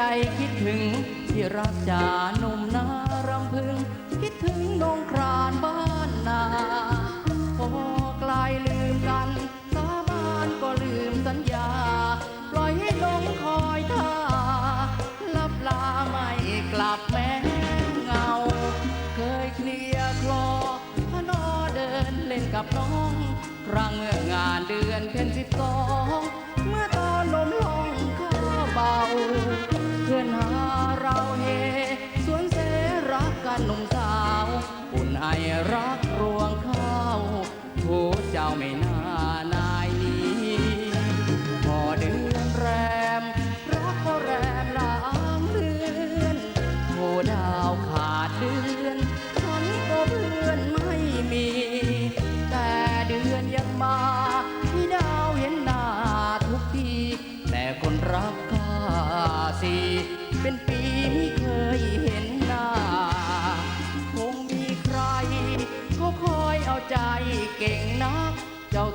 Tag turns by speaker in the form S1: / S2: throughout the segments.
S1: ใจคิดถึงที่รักจานุ่มนารำพึง คิดถึงนงครานบ้านนาพอไกลลืมกันสาบานก็ลืมสัญญา ปล่อยให้ลงคอยท่าลับลาไม่กลับแม้เงา เคยเคลียคลอพนอเดินเล่นกับน้อง ครั้งเมื่องานเดือนเพ็ญสิบสองานหนุ่มสาวอุ่นไอรักรวงข้าวผู้เจ้าไม่น่า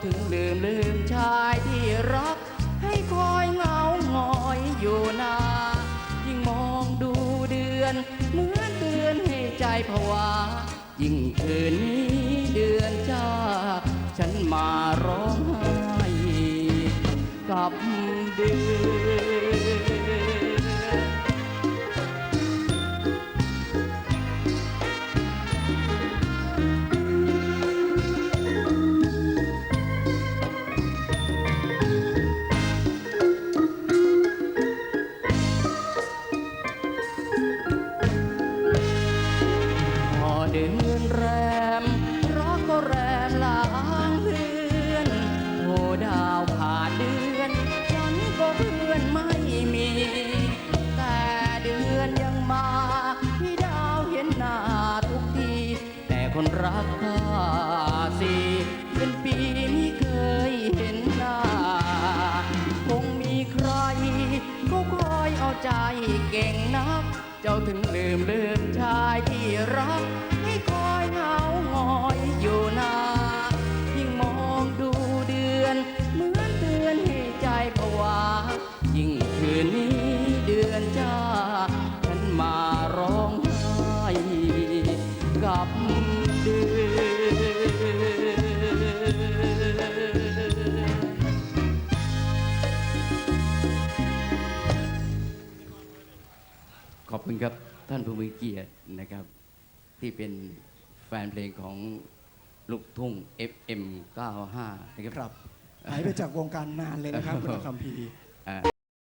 S1: ถึงลืมลืมชายที่รัก ให้คอยเงาหงอยอยู่นายิ่งมองดูเดือน เหมือนเดือนให้ใจผวา ยิ่งคืนนี้เดือนจ้า ฉันมาร้องไห้กับเดือน นรักข้าสิเป็นปีไม่เคยเห็นหน้า คงมีใครเขาคอยเอาใจเก่งนัก เจ้าถึงลืมลืมชายที่รัก ให้คอยเหงาหงอยอยู่นายิ่งมองดูเดือน เหมือนเตือนให้ใจผวา ยิ่งคืนนี้เดือนจ้าฉันมาร้องไห้กับ ขอบคุณครับท่านผู้มีเกียรตินะครับ ที่เป็นแฟนเพลงของลูกทุ่ง FM 95 นะครับ
S2: ครับหายไปจากวงการนานเลยนะครับคุณคัมพีร์